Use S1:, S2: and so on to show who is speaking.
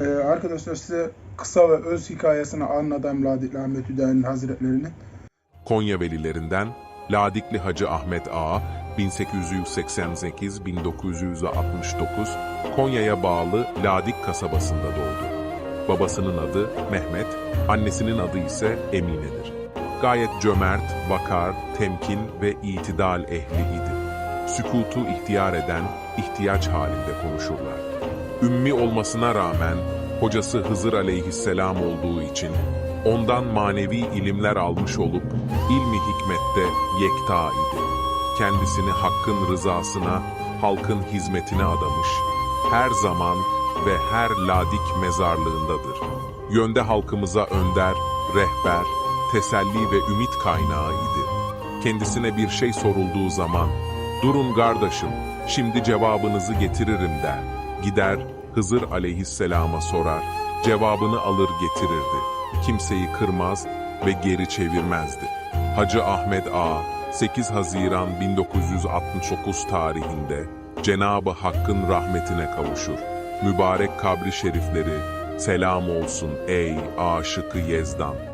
S1: Ee, arkadaşlar size kısa ve öz hikayesini anladım Ladikli Ahmet Hüdayi'nin Hazretlerinin.
S2: Konya velilerinden Ladikli Hacı Ahmet Ağa 1888-1969 Konya'ya bağlı Ladik kasabasında doğdu. Babasının adı Mehmet, annesinin adı ise Emine'dir. Gayet cömert, vakar, temkin ve itidal ehli. Sükutu ihtiyar eden, ihtiyaç halinde konuşurlar. Ümmi olmasına rağmen hocası Hızır aleyhisselam olduğu için ondan manevi ilimler almış olup ilmi hikmette yekta idi. Kendisini hakkın rızasına, halkın hizmetine adamış, her zaman ve her ladik mezarlığındadır. Yönde halkımıza önder, rehber, teselli ve ümit kaynağı idi. Kendisine bir şey sorulduğu zaman, durun kardeşim, şimdi cevabınızı getiririm der. Gider, Hızır aleyhisselama sorar, cevabını alır getirirdi. Kimseyi kırmaz ve geri çevirmezdi. Hacı Ahmet Ağa, 8 Haziran 1969 tarihinde Cenabı Hakk'ın rahmetine kavuşur. Mübarek kabri şerifleri selam olsun ey aşıkı Yezdan.